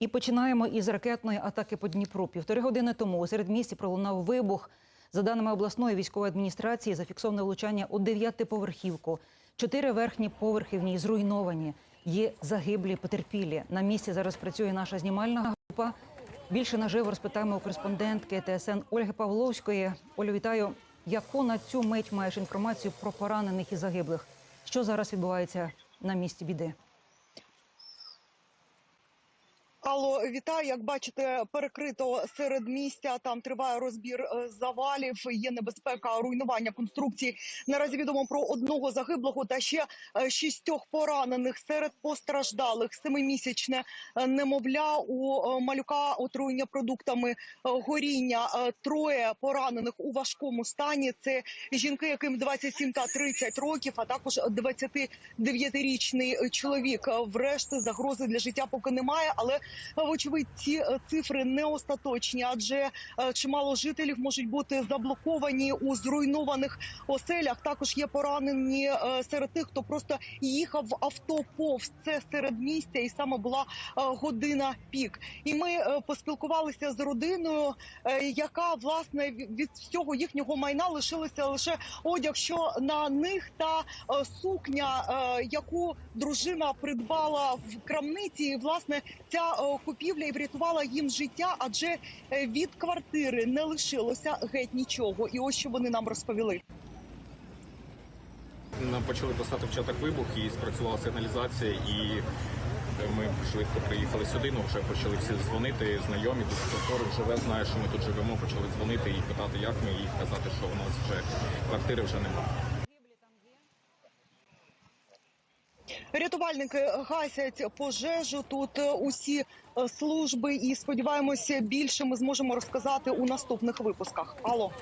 І починаємо із ракетної атаки по Дніпру. Півтори години тому у середмісті пролунав вибух. За даними обласної військової адміністрації, зафіксоване влучання у дев'ятиповерхівку. Чотири верхні поверхи в ній зруйновані. Є загиблі потерпілі. На місці зараз працює наша знімальна група. Більше наживо розпитаємо у кореспондентки ТСН Ольги Павловської. Олю, вітаю. Яку на цю мить маєш інформацію про поранених і загиблих? Що зараз відбувається на місці біди? Алло, вітаю. Як бачите, перекрито серед місця. Там триває розбір е, завалів. Є небезпека руйнування конструкцій. Наразі відомо про одного загиблого та ще е, шістьох поранених серед постраждалих. Семимісячне е, немовля у малюка отруєння продуктами горіння. Троє поранених у важкому стані. Це жінки, яким 27 та 30 років, а також 29-річний чоловік. Врешті загрози для життя поки немає, але Вочевидь, ці е, цифри не остаточні, адже е, чимало жителів можуть бути заблоковані у зруйнованих оселях. Також є поранені е, серед тих, хто просто їхав в авто повз це серед місця, і саме була година пік. І ми поспілкувалися з родиною, яка власне від всього їхнього майна лишилося лише одяг, що на них та сукня, яку дружина придбала в крамниці. І, власне, ця купівля і врятувала їм життя, адже е, від квартири не лишилося геть нічого. І ось що вони нам розповіли. Нам почали писати в чатах вибух і спрацювала сигналізація, і ми швидко приїхали сюди. Ну вже почали всі дзвонити, знайомі, хто поруч живе, знає, що ми тут живемо. Почали дзвонити і питати, як ми, і казати, що у нас вже квартири вже немає. Рятувальники гасять пожежу. Тут е, усі е, служби, і сподіваємося, більше ми зможемо розказати у наступних випусках. Алло.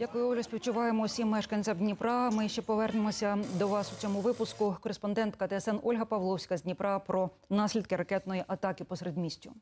Дякую, Олю. Співчуваємо всім мешканцям Дніпра. Ми ще повернемося до вас у цьому випуску. Кореспондентка ТСН Ольга Павловська з Дніпра про наслідки ракетної атаки посеред містю.